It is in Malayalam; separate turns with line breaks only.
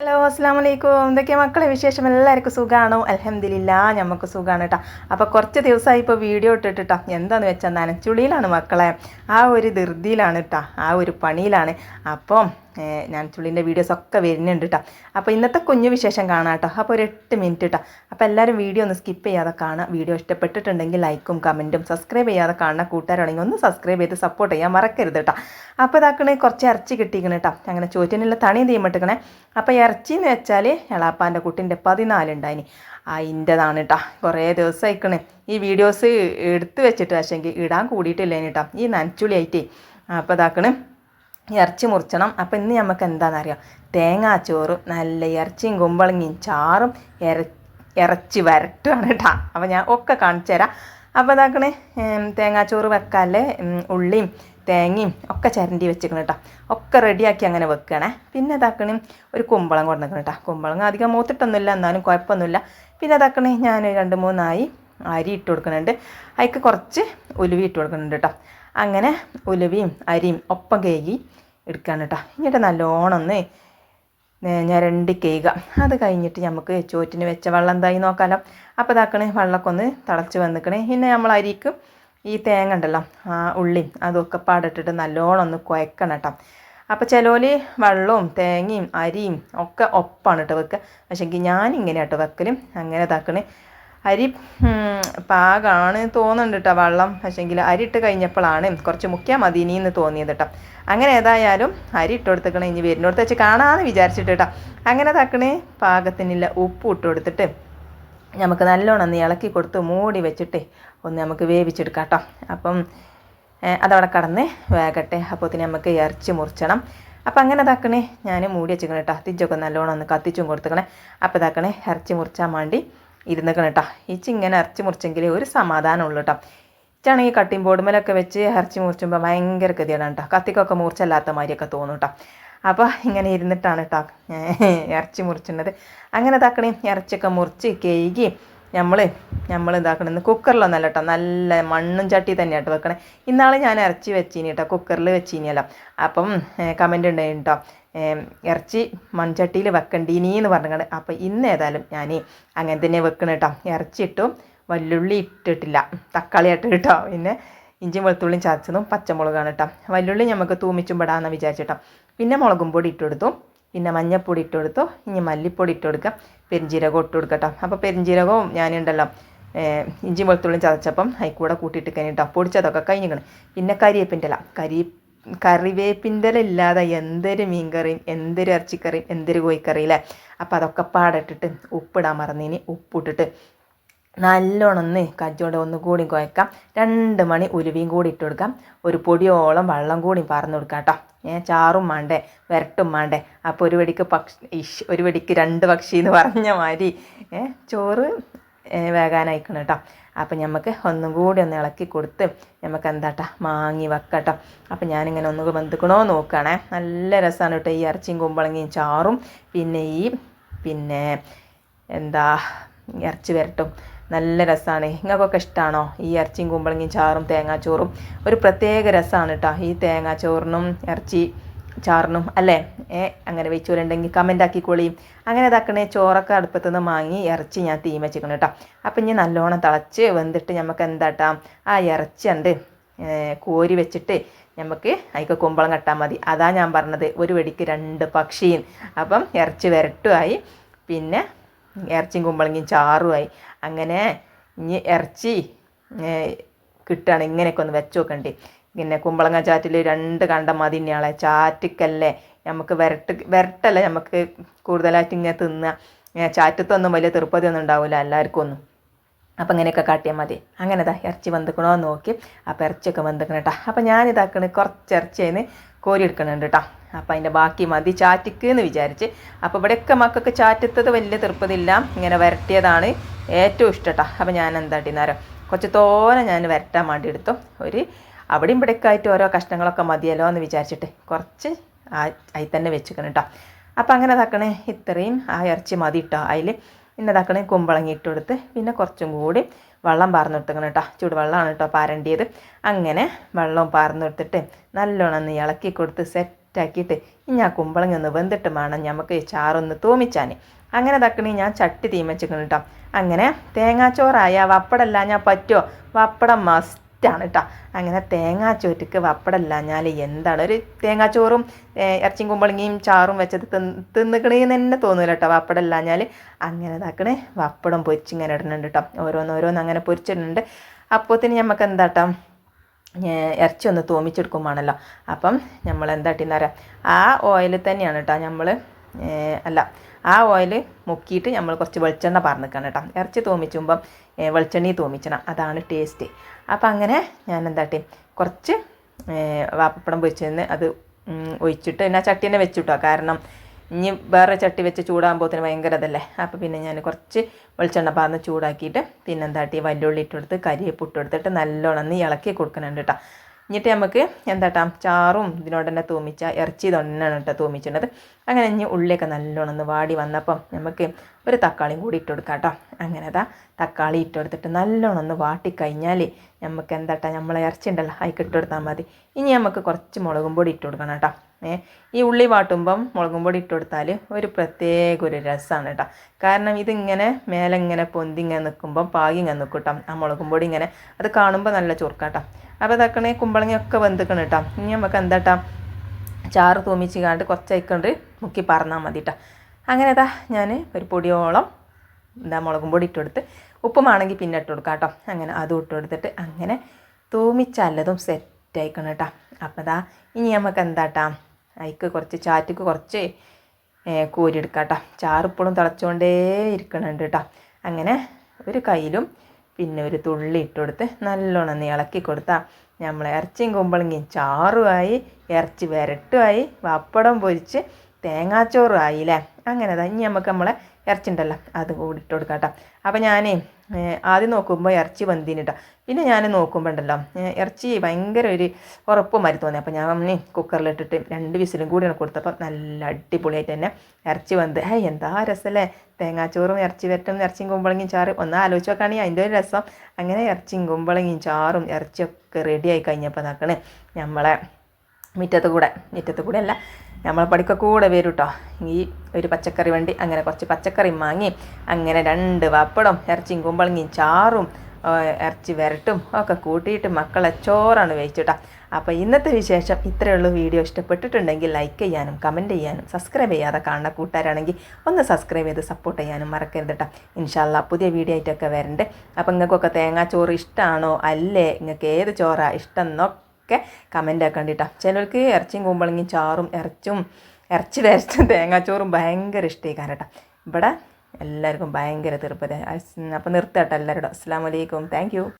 ഹലോ അസ്സാം വലൈക്കും എന്തൊക്കെയാ മക്കളെ വിശേഷം? എല്ലാവർക്കും സുഖമാണോ അലഹമില്ല നമുക്ക് സുഖമാണ് കേട്ടോ അപ്പോൾ കുറച്ച് ദിവസമായി ഇപ്പോൾ വീഡിയോ ഇട്ടിട്ട് കേട്ടോ എന്താന്ന് വെച്ചാൽ നനച്ചുള്ളിയിലാണ് മക്കളെ. ആ ഒരു ധൃതിയിലാണ് കേട്ടോ ആ ഒരു പണിയിലാണ്. അപ്പം ഞാൻ ചുള്ളിന്റെ വീഡിയോസ് ഒക്കെ വരുന്നുണ്ട് കേട്ടോ അപ്പോൾ ഇന്നത്തെ കുഞ്ഞു വിശേഷം കാണാം കേട്ടോ അപ്പോൾ ഒരു എട്ട് മിനിറ്റ് കേട്ടോ അപ്പോൾ എല്ലാവരും വീഡിയോ ഒന്ന് സ്കിപ്പ് ചെയ്യാതെ കാണാം. വീഡിയോ ഇഷ്ടപ്പെട്ടിട്ടുണ്ടെങ്കിൽ ലൈക്കും കമന്റും സബ്സ്ക്രൈബ് ചെയ്യാതെ കാണുന്ന കൂട്ടുകാരാണെങ്കിൽ ഒന്ന് സബ്സ്ക്രൈബ് ചെയ്ത് സപ്പോർട്ട് ചെയ്യാൻ മറക്കരുത് കേട്ടോ അപ്പോൾ ഇതാക്കണേ കുറച്ച് ഇറച്ചി കിട്ടിയിരിക്കണം കേട്ടോ അങ്ങനെ ചോറ്റിനുള്ള തണി തീമിട്ടിക്കണേ അപ്പോൾ ഇറച്ചി എന്ന് വെച്ചാൽ എളാപ്പാന്റെ കുട്ടിന്റെ പതിനാലുണ്ടായിനി അതിന്റെതാണ് കേട്ടോ കുറേ ദിവസം അയക്കണേ ഈ വീഡിയോസ് എടുത്തു വെച്ചിട്ട് പക്ഷേങ്കിൽ ഇടാൻ കൂടിയിട്ടില്ലേനി കേട്ടോ ഈ നനച്ചുളി ആയിട്ടേ അപ്പോൾ ഇതാക്കണേ ഇറച്ചി മുറിച്ചണം. അപ്പോൾ ഇന്ന് നമുക്ക് എന്താണെന്നറിയാം തേങ്ങാച്ചോറും നല്ല ഇറച്ചിയും കുമ്പളങ്ങിയും ചാറും ഇറ ഇറച്ചി വരട്ടുമാണ് കേട്ടോ. അപ്പോൾ ഞാൻ ഒക്കെ കാണിച്ചു തരാം. അപ്പോൾ തേങ്ങാ തേങ്ങാച്ചോറ് വെക്കാല്ലേ? ഉള്ളിയും തേങ്ങയും ഒക്കെ ചിരണ്ടി വെച്ചേക്കണ കേട്ടോ. ഒക്കെ റെഡിയാക്കി അങ്ങനെ വെക്കണേ. പിന്നെ ഇതാക്കണേ ഒരു കുമ്പളം കൊണ്ടുവക്കണം കേട്ടോ. കുമ്പളം അധികം മൂത്തിട്ടൊന്നുമില്ല എന്നാലും കുഴപ്പമൊന്നുമില്ല. പിന്നെ ഇതാക്കണേ ഞാൻ രണ്ട് മൂന്നായി അരി ഇട്ട് കൊടുക്കുന്നുണ്ട് അതിക്ക് കുറച്ച് ഉലുവി ഇട്ട് കൊടുക്കുന്നുണ്ട് കേട്ടോ. അങ്ങനെ ഉലുവയും അരിയും ഒപ്പം കേകി എടുക്കാൻ കേട്ടോ എന്നിട്ട് നല്ലോണം ഒന്ന് ഞരണ്ടി കേക അത് കഴിഞ്ഞിട്ട് നമുക്ക് ചോറ്റിന് വെച്ച വെള്ളം എന്തായി നോക്കാമല്ലോ അപ്പോൾ ഇതാക്കണേ വെള്ളമൊക്കെ ഒന്ന് തിളച്ച് വന്നിക്കണേ. പിന്നെ നമ്മൾ അരിക്ക് ഈ തേങ്ങ ഉണ്ടല്ലോ ആ ഉള്ളിയും അതൊക്കെ പാടിട്ടിട്ട് നല്ലോണം ഒന്ന് കുഴക്കണം കേട്ടോ അപ്പോൾ ചിലോൽ വെള്ളവും തേങ്ങയും അരിയും ഒക്കെ ഒപ്പാണ് കേട്ടോ വെക്കുക പക്ഷേങ്കിൽ ഞാനിങ്ങനെ കേട്ടോ വെക്കലും. അങ്ങനെ ഇതാക്കണേ അരി പാകമാണ് തോന്നുന്നുണ്ട് കേട്ടോ വെള്ളം. പക്ഷേങ്കിൽ അരി ഇട്ട് കഴിഞ്ഞപ്പോഴാണ് കുറച്ച് മുക്കിയാൽ മതി ഇനിയെന്ന് തോന്നിയത് കേട്ടോ അങ്ങനെ ഏതായാലും അരി ഇട്ട് കൊടുത്തേക്കണേ. ഇനി വരുന്നിടത്ത് വെച്ച് കാണാമെന്ന് വിചാരിച്ചിട്ട് കേട്ടോ അങ്ങനെ തക്കണേ പാകത്തിനില്ല ഉപ്പ് ഇട്ട് കൊടുത്തിട്ട് നമുക്ക് നല്ലോണം ഒന്ന് ഇളക്കി കൊടുത്ത് മൂടി വെച്ചിട്ട് ഒന്ന് നമുക്ക് വേവിച്ചെടുക്കാം കേട്ടോ അപ്പം അതവിടെ കടന്ന് വേകട്ടെ. അപ്പോത്തിന് നമുക്ക് ഇറച്ചി മുറിച്ചണം. അപ്പം അങ്ങനെ തക്കണേ ഞാൻ മൂടി വെച്ചിക്കണം കേട്ടോ തിരിച്ചൊക്കെ നല്ലോണം ഒന്ന് കത്തിച്ചും കൊടുത്തേക്കണേ. അപ്പോൾ തക്കണേ ഇറച്ചി മുറിച്ചാൻ വേണ്ടി ഇരുന്നിക്കണം കേട്ടോ ഇച്ചി ഇങ്ങനെ ഇറച്ചി മുറിച്ചെങ്കിൽ ഒരു സമാധാനമുള്ളൂ കേട്ടോ ഇച്ചാണെങ്കിൽ കട്ടിംഗ് ബോർഡുമേലൊക്കെ വെച്ച് ഇറച്ചി മുറിച്ചുമ്പോൾ ഭയങ്കര ഗതിയാണ് കേട്ടോ കത്തിക്കൊക്കെ മൂർച്ചല്ലാത്ത മാതിരിയൊക്കെ തോന്നും കേട്ടോ അപ്പോൾ ഇങ്ങനെ ഇരുന്നിട്ടാണ് കേട്ടോ ഇറച്ചി മുറിച്ചിട്ടുള്ളത് അങ്ങനെ തക്കണി ഇറച്ചിയൊക്കെ മുറിച്ച് കേകി നമ്മൾ നമ്മൾ ഇതാക്കണമെന്ന് കുക്കറിലൊന്നല്ല കേട്ടോ നല്ല മണ്ണും ചട്ടി തന്നെ കേട്ടോ വെക്കണേ. ഇന്നാളെ ഞാൻ ഇറച്ചി വെച്ചീനി കേട്ടോ കുക്കറിൽ വെച്ചീനിയല്ലോ. അപ്പം കമന്റ് ഉണ്ടായിരുന്നു കേട്ടോ ഇറച്ചി മൺചട്ടിയിൽ വെക്കണ്ടീനി എന്ന് പറഞ്ഞിട്ടുണ്ട് അപ്പോൾ ഇന്ന് ഏതായാലും ഞാൻ അങ്ങനെ തന്നെ വെക്കണം കേട്ടോ ഇറച്ചി ഇട്ടു വല്ലുള്ളി ഇട്ടിട്ടില്ല. തക്കാളി ഇട്ട് കേട്ടോ പിന്നെ ഇഞ്ചിയും വെളുത്തുള്ളിയും ചതച്ചതും പച്ചമുളകാണ് കേട്ടോ വല്ലുള്ളി നമുക്ക് തൂമിച്ചും പെടാമെന്ന് വിചാരിച്ചിട്ടോ. പിന്നെ മുളകും പൊടി ഇട്ടു കൊടുത്തു. പിന്നെ മഞ്ഞപ്പൊടി ഇട്ട് കൊടുത്തു. ഇനി മല്ലിപ്പൊടി ഇട്ട് കൊടുക്കാം. പെരിഞ്ജീരകം ഇട്ട് കൊടുക്കട്ടോ. അപ്പോൾ പെരിഞ്ജീരകവും ഞാനുണ്ടല്ലോ ഇഞ്ചി വെളുത്തുള്ളി ചതച്ചപ്പം അതിൽ കൂടെ കൂട്ടിയിട്ട് കഴിഞ്ഞിട്ടോ പൊടിച്ചതൊക്കെ കഴിഞ്ഞിക്കണം. പിന്നെ കരിവേപ്പിന്റെ ഇല കരി കറിവേപ്പിന്റെ ഇല ഇല്ലാതെ എന്തൊരു മീൻകറിയും എന്തൊരു ഇറച്ചിക്കറിയും എന്തൊരു കോഴിക്കറിയില്ലേ അപ്പോൾ അതൊക്കെ പാടിട്ടിട്ട് ഉപ്പിടാൻ മറന്നിനി. ഉപ്പിട്ടിട്ട് നല്ലോണം ഒന്ന് കജ്ജോണ്ട് ഒന്ന് കൂടി കുഴക്കാം. രണ്ട് മണി ഉരുവിയും കൂടി ഇട്ട് കൊടുക്കാം. ഒരു പൊടിയോളം വെള്ളം കൂടി പറന്ന് കൊടുക്കാം കേട്ടോ. ഞാൻ ചാറും വേണ്ടേ വരട്ടും വേണ്ടേ അപ്പോൾ ഒരു വെടിക്ക് പക്ഷി ഇഷ് ഒരു വെടിക്ക് രണ്ട് പക്ഷി എന്ന് പറഞ്ഞ മാതിരി ഏ ചോറ് വേകാനായിക്കണം കേട്ടോ. അപ്പം നമുക്ക് ഒന്നും കൂടി ഒന്ന് ഇളക്കി കൊടുത്ത് നമുക്ക് എന്താട്ടാ മാങ്ങി വെക്കട്ടോ അപ്പം ഞാനിങ്ങനെ ഒന്ന് ബന്ധുക്കണോ നോക്കുകയാണേ നല്ല രസമാണ് കേട്ടോ ഈ ഇറച്ചിയും കുമ്പളങ്ങിയും ചാറും. പിന്നെ ഈ പിന്നെ എന്താ ഇറച്ചി വരട്ടും. നല്ല രസമാണ് നിങ്ങൾക്കൊക്കെ ഇഷ്ടമാണോ ഈ ഇറച്ചിയും കുമ്പളങ്ങിയും ചാറും തേങ്ങാച്ചോറും? ഒരു പ്രത്യേക രസമാണ് കേട്ടോ ഈ തേങ്ങാച്ചോറിനും ഇറച്ചി ചാറിനും അല്ലേ? ഏ അങ്ങനെ വെച്ചൂരുണ്ടെങ്കിൽ കമന്റ് ആക്കിക്കോളിയും അങ്ങനെ ഇതാക്കണേ ചോറൊക്കെ അടുപ്പത്തു നിന്ന് വാങ്ങി ഇറച്ചി ഞാൻ തീം വെച്ചിക്കണം കേട്ടോ അപ്പം ഇനി നല്ലോണം തിളച്ച് വെന്തിട്ട് നമുക്ക് എന്താട്ടാ ആ ഇറച്ചി ഉണ്ട് കോരി വെച്ചിട്ട് നമുക്ക് അതിക്ക് കുമ്പളം കട്ടാൽ മതി. അതാ ഞാൻ പറഞ്ഞത്. ഒരു വെടിക്ക് രണ്ട് പക്ഷിയും. അപ്പം ഇറച്ചി വരട്ടുമായി പിന്നെ ഇറച്ചിയും കുമ്പളങ്ങിയും ചാറുമായി. അങ്ങനെ ഇനി ഇറച്ചി കിട്ടുകയാണ് ഇങ്ങനെയൊക്കെ ഒന്ന് വെച്ച് നോക്കണ്ടേ. പിന്നെ കുമ്പളങ്ങ ചാറ്റിൽ രണ്ട് കണ്ടം മതി ഇനിയാളെ ചാറ്റിക്കല്ലേ നമുക്ക് വരട്ട് വരട്ടല്ലേ നമുക്ക് കൂടുതലായിട്ട് ഇങ്ങനെ തിന്നുക ചാറ്റത്തൊന്നും വലിയ തൃപ്പതി ഒന്നും ഉണ്ടാവില്ല എല്ലാവർക്കും ഒന്നും. അപ്പം ഇങ്ങനെയൊക്കെ കാട്ടിയാൽ മതി. അങ്ങനെ ഇതാ ഇറച്ചി വന്നിക്കണോ എന്ന് നോക്കി. അപ്പോൾ ഇറച്ചിയൊക്കെ വന്നിക്കണേട്ടാ അപ്പം ഞാനിതാക്കണ് കുറച്ച് ഇറച്ചി അതിന് കോരി എടുക്കണുണ്ട് കേട്ടോ അപ്പം അതിന്റെ ബാക്കി മതി ചാറ്റിക്ക് എന്ന് വിചാരിച്ച്. അപ്പോൾ ഇവിടെയൊക്കെ മക്കൾക്ക് ചാറ്റത്തത് വലിയ തൃപ്പതില്ല ഇങ്ങനെ വരട്ടിയതാണ് ഏറ്റവും ഇഷ്ടം കേട്ടോ അപ്പം ഞാൻ എന്താ നേരം. കുറച്ച് തോനെ ഞാൻ വരട്ടാൻ വേണ്ടി എടുത്തു. ഒരു അവിടെയും ഇവിടെയൊക്കെ ആയിട്ട് ഓരോ കഷ്ണങ്ങളൊക്കെ മതിയല്ലോ എന്ന് വിചാരിച്ചിട്ട് കുറച്ച് അതിൽ തന്നെ വെച്ചിക്കണം കേട്ടോ അപ്പം അങ്ങനെ ഇതാക്കണേ. ഇത്രയും ആ ഇറച്ചി മതി കേട്ടോ അതിൽ പിന്നെ ഇതാക്കണേ കുമ്പളങ്ങി കൊടുത്ത്. പിന്നെ കുറച്ചും കൂടി വെള്ളം പാർന്ന് കൊടുത്തേക്കണം കേട്ടോ ചൂടുവെള്ളമാണ് കേട്ടോ പാരണ്ടിയത്. അങ്ങനെ വെള്ളം പാർന്നെടുത്തിട്ട് നല്ലോണം ഒന്ന് ഇളക്കി കൊടുത്ത് സെറ്റ് സെറ്റാക്കിയിട്ട് ഇനി ആ കുമ്പളങ്ങ ഒന്ന് വെന്തിട്ട് വേണം നമുക്ക് ചാറൊന്ന് തൂമിച്ചാൻ അങ്ങനെ തക്കണി ഞാൻ ചട്ടി തീമച്ചിക്കണം കേട്ടോ അങ്ങനെ തേങ്ങാച്ചോറായ വപ്പടല്ല ഞാൻ പറ്റുമോ വപ്പടം മസ്റ്റാണ് കേട്ടോ അങ്ങനെ തേങ്ങാച്ചോറ്റക്ക് വപ്പടല്ലാഞ്ഞാൽ എന്താണ്? ഒരു തേങ്ങാച്ചോറും ചോറും ഇറച്ചിയും കുമ്പളങ്ങിയും ചാറും വെച്ചത് തിന്ന് തിന്നുക്കണേന്ന് തന്നെ തോന്നില്ല കേട്ടോ വപ്പടല്ലാഞ്ഞാൽ അങ്ങനെ ഇതാക്കണേ വപ്പടം പൊരിച്ചിങ്ങനെ ഇടുന്നുണ്ട് കേട്ടോ ഓരോന്നോരോന്ന് അങ്ങനെ പൊരിച്ചിടുന്നുണ്ട്. അപ്പോത്തിന് നമുക്ക് എന്താട്ടോ ഇറച്ചി ഒന്ന് തൂമിച്ചെടുക്കുമ്പോണല്ലോ അപ്പം നമ്മൾ എന്താട്ടിന്ന് പറയാം ആ ഓയിൽ തന്നെയാണ് കേട്ടോ നമ്മൾ അല്ല ആ ഓയിൽ മുക്കിയിട്ട് നമ്മൾ കുറച്ച് വെളിച്ചെണ്ണ പറഞ്ഞിരിക്കണം കേട്ടോ. ഇറച്ചി തോമിച്ചുമ്പം വെളിച്ചെണ്ണി തോമിച്ചണം. അതാണ് ടേസ്റ്റ് അപ്പം അങ്ങനെ ഞാൻ എന്താട്ടി കുറച്ച് വാപ്പപ്പടം നിന്ന് അത് ഒഴിച്ചിട്ട് പിന്നെ ചട്ടി തന്നെ വെച്ചിട്ടോ. കാരണം ഇനി വേറെ ചട്ടി വെച്ച് ചൂടാകുമ്പോഴത്തേന് ഭയങ്കര ഇതല്ലേ? അപ്പോൾ പിന്നെ ഞാൻ കുറച്ച് വെളിച്ചെണ്ണ പാർന്ന് ചൂടാക്കിയിട്ട് പിന്നെ എന്താട്ടി വല്ലുള്ളി ഇട്ടെടുത്ത് കരിയേപ്പ് ഇട്ടെടുത്തിട്ട് നല്ലോണം ഇളക്കി കൊടുക്കുന്നുണ്ട് കേട്ടോ. എന്നിട്ട് നമുക്ക് എന്താട്ടാ ചാറും ഇതിനോട് തന്നെ തൂമിച്ച ഇറച്ചി തന്നെയാണ് കേട്ടോ തൂമിച്ചിട്ടുള്ളത് അങ്ങനെ ഇനി ഉള്ളിയൊക്കെ നല്ലോണം ഒന്ന് വാടി വന്നപ്പം നമുക്ക് ഒരു തക്കാളിയും കൂടി ഇട്ട് കൊടുക്കാം കേട്ടോ. അങ്ങനെ അതാ തക്കാളി ഇട്ട് കൊടുത്തിട്ട് നല്ലോണം ഒന്ന് വാട്ടിക്കഴിഞ്ഞാൽ നമുക്ക് എന്താട്ടാ നമ്മളെ ഇറച്ചി ഉണ്ടല്ലോ അതിൽ ഇട്ട് കൊടുത്താൽ മതി. ഇനി നമുക്ക് കുറച്ച് മുളകും പൊടി ഇട്ട് കൊടുക്കണം കേട്ടോ. ഈ ഉള്ളി വാട്ടുമ്പം മുളകും പൊടി ഇട്ട് കൊടുത്താൽ ഒരു പ്രത്യേക ഒരു രസമാണ് കേട്ടോ കാരണം ഇതിങ്ങനെ മേലെ ഇങ്ങനെ പൊന്തി ഇങ്ങനെ നിൽക്കുമ്പം പാകി ഇങ്ങനെ നിൽക്കും കേട്ടോ ആ മുളകും പൊടി ഇങ്ങനെ അത് കാണുമ്പോൾ നല്ല ചുരുക്കാട്ടോ അപ്പോൾ അതൊക്കെ കുമ്പളങ്ങയൊക്കെ വെന്തിക്കണം കേട്ടോ ഇനി നമുക്ക് എന്താട്ടാ ചാറ് തൂമിച്ച് കാണ്ട് കുറച്ച് അയക്കൊണ്ട് മുക്കി പറഞ്ഞാൽ മതി കേട്ടോ അങ്ങനെ ഇതാ ഞാൻ ഒരു പൊടിയോളം എന്താ മുളകും പൊടി ഇട്ട് കൊടുത്ത് ഉപ്പുമാണെങ്കിൽ പിന്നെ ഇട്ട് കൊടുക്കാം കേട്ടോ അങ്ങനെ അതും ഇട്ട് കൊടുത്തിട്ട് അങ്ങനെ തൂമിച്ചല്ലതും സെറ്റ് ആയിക്കണം കേട്ടോ അപ്പോൾ ഇതാ ഇനി നമുക്ക് എന്താട്ടാ അതിക്ക് കുറച്ച് ചാറ്റിക്ക് കുറച്ച് കോരി കോരിയെടുക്കാം കേട്ടോ ചാറ് ഇപ്പോഴും തിളച്ചുകൊണ്ടേ ഇരിക്കണുണ്ട് കേട്ടോ അങ്ങനെ ഒരു കയ്യിലും പിന്നെ ഒരു തുള്ളി ഇട്ട് കൊടുത്ത് നല്ലോണം ഇളക്കി കൊടുത്താൽ നമ്മൾ ഇറച്ചിയും കുമ്പളങ്ങിയും ചാറുമായി ഇറച്ചി വരട്ടുമായി പപ്പടം പൊരിച്ച് തേങ്ങാച്ചോറും ആയില്ലേ അങ്ങനെ അതാ ഇനി നമുക്ക് നമ്മളെ ഇറച്ചി ഉണ്ടല്ലോ അത് കൂടി കൊടുക്കാം കേട്ടോ അപ്പോൾ ഞാനേ ആദ്യം നോക്കുമ്പോൾ ഇറച്ചി വന്തിന് കേട്ടോ പിന്നെ ഞാൻ നോക്കുമ്പോൾ ഉണ്ടല്ലോ ഇറച്ചി ഭയങ്കര ഒരു ഉറപ്പ് മാതിരി തോന്നി. അപ്പോൾ ഞാൻ അമ്മ കുക്കറിലിട്ടിട്ട് രണ്ട് വിസിലും കൂടിയാണ് കൊടുത്തപ്പോൾ നല്ല അടിപൊളിയായിട്ട് തന്നെ ഇറച്ചി വന്ത്. ഹേ എന്താ രസമല്ലേ തേങ്ങാച്ചോറും ഇറച്ചി വരട്ടും ഇറച്ചിയും കുമ്പളങ്ങിയും ചാറ്. ഒന്ന് ആലോചിച്ച് നോക്കുകയാണെങ്കിൽ അതിന്റെ ഒരു രസം. അങ്ങനെ ഇറച്ചിയും കുമ്പളങ്ങിയും ചാറും ഇറച്ചിയൊക്കെ റെഡിയായി കഴിഞ്ഞപ്പോൾ നോക്കണേ നമ്മളെ മുറ്റത്ത് കൂടെ. മുറ്റത്ത് കൂടെ അല്ല നമ്മൾ പഠിക്ക കൂടെ വരും കേട്ടോ ഈ ഒരു പച്ചക്കറി വണ്ടി അങ്ങനെ കുറച്ച് പച്ചക്കറി വാങ്ങി അങ്ങനെ രണ്ട് വപ്പടം ഇറച്ചിയും കുമ്പളങ്ങിയും ചാറും ഇറച്ചി വരട്ടും ഒക്കെ കൂട്ടിയിട്ട് മക്കളെ ചോറാണ് വെച്ചിട്ടാ അപ്പോൾ ഇന്നത്തെ വിശേഷം ഇത്രയേ ഉള്ളൂ. വീഡിയോ ഇഷ്ടപ്പെട്ടിട്ടുണ്ടെങ്കിൽ ലൈക്ക് ചെയ്യാനും കമന്റ് ചെയ്യാനും സബ്സ്ക്രൈബ് ചെയ്യാതെ കാണുന്ന കൂട്ടുകാരാണെങ്കിൽ ഒന്ന് സബ്സ്ക്രൈബ് ചെയ്ത് സപ്പോർട്ട് ചെയ്യാനും മറക്കരുത് കേട്ടോ ഇൻഷാല്ല പുതിയ വീഡിയോ ആയിട്ടൊക്കെ വരണ്ട്. അപ്പോൾ നിങ്ങൾക്കൊക്കെ തേങ്ങാച്ചോറ് ഇഷ്ടമാണോ അല്ലേ? നിങ്ങൾക്ക് ഏത് ചോറാണ് ഇഷ്ടം എന്നൊക്കെ ഒക്കെ കമന്റ് ആക്കാൻ കേട്ടോ ചിലർക്ക് ഇറച്ചിയും കുമ്പളങ്ങിയും ചാറും ഇറച്ചും ഇറച്ചി വരച്ചും തേങ്ങാച്ചോറും ഭയങ്കര ഇഷ്ടമായി കേട്ടോ ഇവിടെ എല്ലാവർക്കും ഭയങ്കര തീർപ്പത അപ്പം നിർത്തട്ടെ എല്ലാവരോടും. അസ്സാം വലൈക്കും താങ്ക്